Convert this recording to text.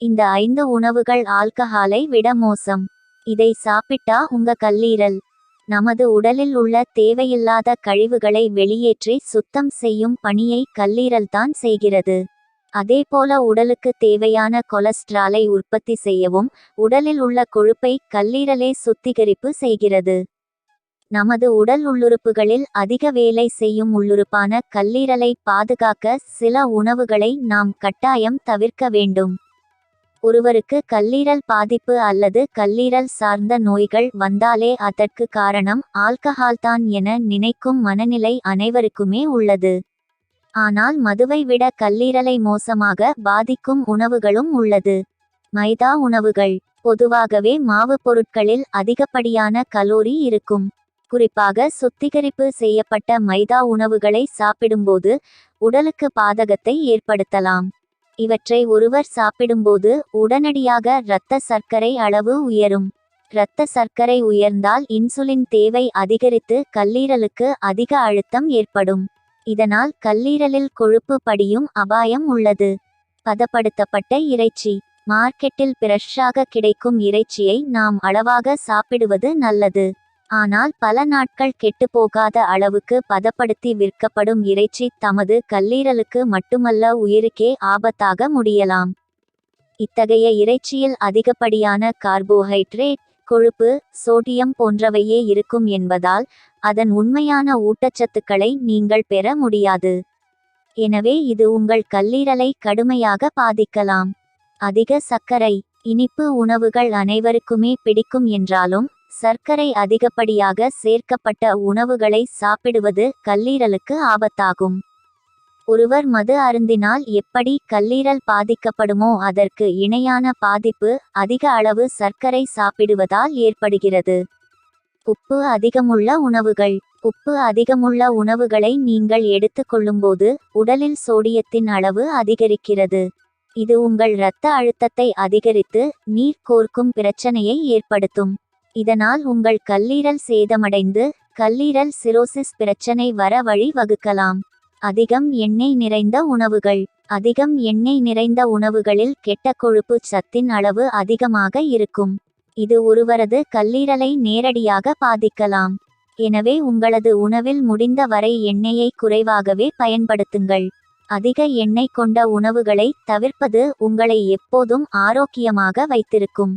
இந்த ஐந்து உணவுகள் ஆல்கஹாலை விட மோசம். இதை சாப்பிட்டா உங்க கல்லீரல். நமது உடலில் உள்ள தேவையில்லாத கழிவுகளை வெளியேற்றி சுத்தம் செய்யும் பணியை கல்லீரல்தான் செய்கிறது. அதேபோல உடலுக்கு தேவையான கொலஸ்ட்ராலை உற்பத்தி செய்யவும் உடலில் உள்ள கொழுப்பை கல்லீரலே சுத்திகரிப்பு செய்கிறது. நமது உடல் உள்ளுறுப்புகளில் அதிக வேலை செய்யும் உள்ளுறுப்பான கல்லீரலை பாதுகாக்க சில உணவுகளை நாம் கட்டாயம் தவிர்க்க வேண்டும். ஒருவருக்கு கல்லீரல் பாதிப்பு அல்லது கல்லீரல் சார்ந்த நோய்கள் வந்தாலே அதற்கு காரணம் ஆல்கஹால்தான் என நினைக்கும் மனநிலை அனைவருக்குமே உள்ளது. ஆனால் மதுவை விட கல்லீரலை மோசமாக பாதிக்கும் உணவுகளும் உள்ளது. மைதா உணவுகள். பொதுவாகவே மாவு பொருட்களில் அதிகப்படியான கலோரி இருக்கும். குறிப்பாக சுத்திகரிப்பு செய்யப்பட்ட மைதா உணவுகளை சாப்பிடும்போது உடலுக்கு பாதகத்தை ஏற்படுத்தலாம். இவற்றை ஒருவர் சாப்பிடும்போது உடனடியாக இரத்த சர்க்கரை அளவு உயரும். இரத்த சர்க்கரை உயர்ந்தால் இன்சுலின் தேவை அதிகரித்து கல்லீரலுக்கு அதிக அழுத்தம் ஏற்படும். இதனால் கல்லீரலில் கொழுப்பு படியும் அபாயம் உள்ளது. பதப்படுத்தப்பட்ட இறைச்சி. மார்க்கெட்டில் பிரஷ்ஷாக கிடைக்கும் இறைச்சியை நாம் அளவாக சாப்பிடுவது நல்லது. ஆனால் பல நாட்கள் கெட்டுப்போகாத அளவுக்கு பதப்படுத்தி விற்கப்படும் இறைச்சி தமது கல்லீரலுக்கு மட்டுமல்ல உயிருக்கே ஆபத்தாக முடியலாம். இத்தகைய இறைச்சியில் அதிகப்படியான கார்போஹைட்ரேட் கொழுப்பு சோடியம் போன்றவையே இருக்கும் என்பதால் அதன் உண்மையான ஊட்டச்சத்துக்களை நீங்கள் பெற முடியாது. எனவே இது உங்கள் கல்லீரலை கடுமையாக பாதிக்கலாம். அதிக சர்க்கரை இனிப்பு உணவுகள் அனைவருக்குமே பிடிக்கும் என்றாலும் சர்க்கரை அதிகப்படியாக சேர்க்கப்பட்ட உணவுகளை சாப்பிடுவது கல்லீரலுக்கு ஆபத்தாகும். ஒருவர் மது அருந்தினால் எப்படி கல்லீரல் பாதிக்கப்படுமோ அதற்கு இணையான பாதிப்பு அதிக அளவு சர்க்கரை சாப்பிடுவதால் ஏற்படுகிறது. உப்பு அதிகமுள்ள உணவுகள். உப்பு அதிகமுள்ள உணவுகளை நீங்கள் எடுத்துக்கொள்ளும்போது உடலில் சோடியத்தின் அளவு அதிகரிக்கிறது. இது உங்கள் இரத்த அழுத்தத்தை அதிகரித்து நீர் கோர்க்கும் பிரச்சனையை ஏற்படுத்தும். இதனால் உங்கள் கல்லீரல் சேதமடைந்து கல்லீரல் சிரோசிஸ் பிரச்சனை வர வழி வகுக்கலாம். அதிகம் எண்ணெய் நிறைந்த உணவுகள். அதிகம் எண்ணெய் நிறைந்த உணவுகளில் கெட்ட கொழுப்பு சத்தின் அளவு அதிகமாக இருக்கும். இது ஒருவரது கல்லீரலை நேரடியாக பாதிக்கலாம். எனவே உங்களது உணவில் முடிந்த வரை எண்ணெயை குறைவாகவே பயன்படுத்துங்கள். அதிக எண்ணெய் கொண்ட உணவுகளை தவிர்ப்பது உங்களை எப்போதும் ஆரோக்கியமாக வைத்திருக்கும்.